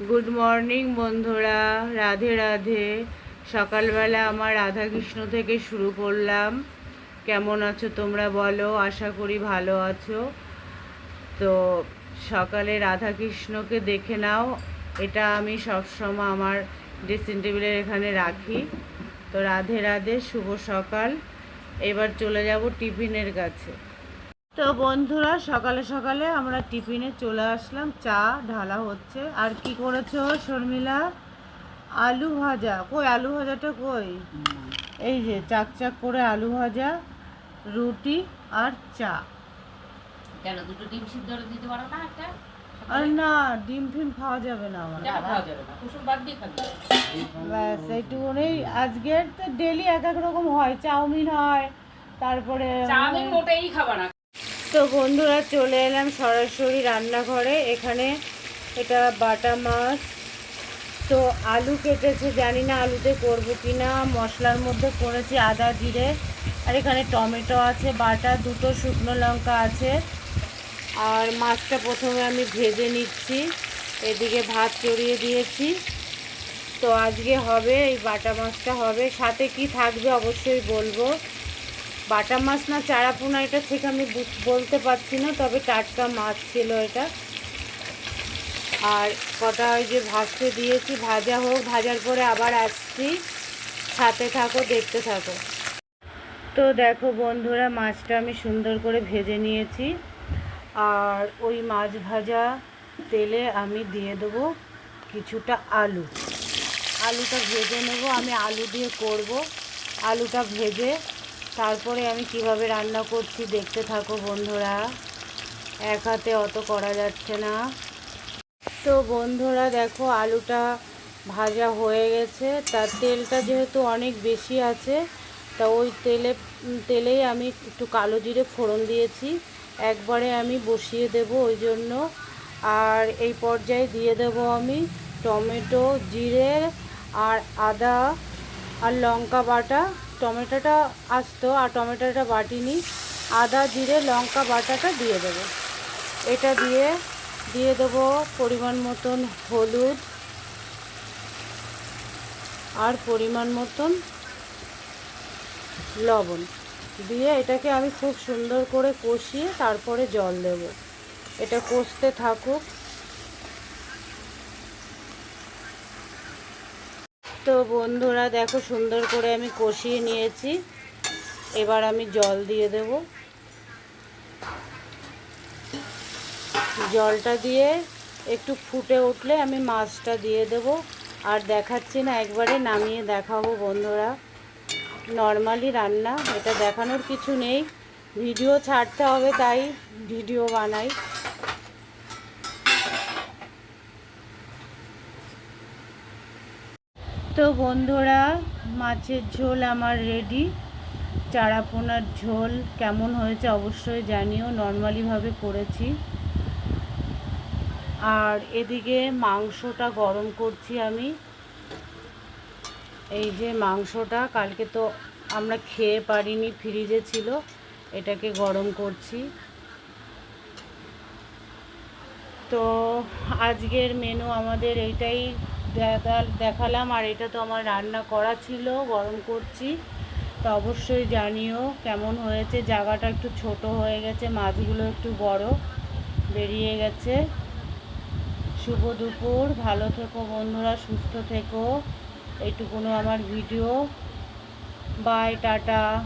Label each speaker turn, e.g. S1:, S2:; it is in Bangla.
S1: গুড মর্নিং বন্ধুরা। রাধে রাধে। সকালবেলা আমার রাধাকৃষ্ণ থেকে শুরু করলাম। কেমন আছো তোমরা বলো? আশা করি ভালো আছো। তো সকালে রাধাকৃষ্ণকে দেখে নাও। এটা আমি সবসময় আমার ড্রেসিং টেবিলের এখানে রাখি। তো রাধে রাধে, শুভ সকাল। এবার চলে যাব টিফিনের কাছে। তো বন্ধুরা সকালে সকালে আমরা টিফিনে চলে আসলাম। চা ঢালা হচ্ছে। আর কি করেছ শর্মিলা? আলু ভাজা। কই আলু ভাজাটা কই? এই যে চাক চাক করে আলু ভাজা রুটি আর চা।
S2: কেন দুটো ডিম সিদ্ধ দিতে পারো না একটা?
S1: আর না ডিম ফিম খাওয়া যাবে না আমার। ব্যাস এইটুকুনি আজকের তো ডেলি এক এক রকম হয়। চাউমিন হয় তারপরে
S2: চাউমিন মোটেই খাবা না।
S1: তো বন্ধুরা চলে এলাম সরাসরি রান্নাঘরে। এখানে এটা বাটা মাছ। তো আলু কেটেছে, জানি না আলুতে করব কি না মশলার মধ্যে করেছি আদা, জিরে। আর এখানে টমেটো আছে, বাটা, দুটো শুকনো লঙ্কা আছে। আর মাছটা প্রথমে আমি ভেজে নিচ্ছি। এদিকে ভাত চড়িয়ে দিয়েছি। তো আজকে হবে, এই বাটা মাছটা হবে। সাথে কি থাকবে অবশ্যই বলব। বাটা মাছ না চারাপোনা এটা ঠিক আমি বলতে পারছি না, তবে টাটকা মাছ ছিল এটা। আর কটা ওই যে ভাজতে দিয়েছি, ভাজা হোক, ভাজার পরে আবার আসছি। সাথে থাকো, দেখতে থাকো। তো দেখো বন্ধুরা, মাছটা আমি সুন্দর করে ভেজে নিয়েছি। আর ওই মাছ ভাজা তেলে আমি দিয়ে দেবো কিছুটা আলু। আলুটা ভেজে নেব, আমি আলু দিয়ে করব। আলুটা ভেজে তারপরে আমি কীভাবে রান্না করছি দেখতে থাকো বন্ধুরা। এক হাতে অত করা যাচ্ছে না। তো বন্ধুরা, দেখো আলুটা ভাজা হয়ে গেছে। তার তেলটা যেহেতু অনেক বেশি আছে, তা ওই তেলে, তেলেই আমি একটু কালো জিরে ফোড়ন দিয়েছি। একবারে আমি বসিয়ে দেব ওই জন্য। আর এই পর্যায়ে দিয়ে দেব আমি টমেটো, জিরে আর আদা আর লঙ্কা বাটা। টমেটোটা আসতো আর টমেটোটা বাটিনি। আদা, জিরে, লঙ্কা, বাটাটা দিয়ে দেবো। এটা দিয়ে দিয়ে দেবো পরিমাণ মতন হলুদ আর পরিমাণ মতন লবণ। দিয়ে এটাকে আমি খুব সুন্দর করে কষিয়ে তারপরে জল দেব। এটা কষতে থাকুক। তো বন্ধুরা দেখো সুন্দর করে আমি কষিয়ে নিয়েছি। এবার আমি জল দিয়ে দেব। জলটা দিয়ে একটু ফুটে উঠলে আমি মাছটা দিয়ে দেব। আর দেখাচ্ছি না, একবারে নামিয়ে দেখাবো বন্ধুরা। নর্মালি রান্না, এটা দেখানোর কিছু নেই। ভিডিও ছাড়তে হবে, তাই ভিডিও বানাই। তো বন্ধুরা, মাছের ঝোল আমার রেডি চারাপোনার ঝোল কেমন হয়েছে অবশ্যই জানিও নর্মালিভাবে করেছি। আর এদিকে মাংসটা গরম করছি আমি। এই যে মাংসটা, কালকে তো আমরা খেয়ে পারিনি ফ্রিজে ছিল, এটাকে গরম করছি। তো আজকের মেনু আমাদের এইটাই দেখা- দেখালাম আর এটা তো আমার রান্না করা ছিল, গরম করছি। তো অবশ্যই জানিও কেমন হয়েছে, জায়গাটা একটু ছোট হয়ে গেছে, মাছগুলো একটু বড়, বেরিয়ে গেছে। শুভ দুপুর, ভালো থেকো বন্ধুরা, সুস্থ থেকো। এইটুকুনো আমার ভিডিও বাই টাটা।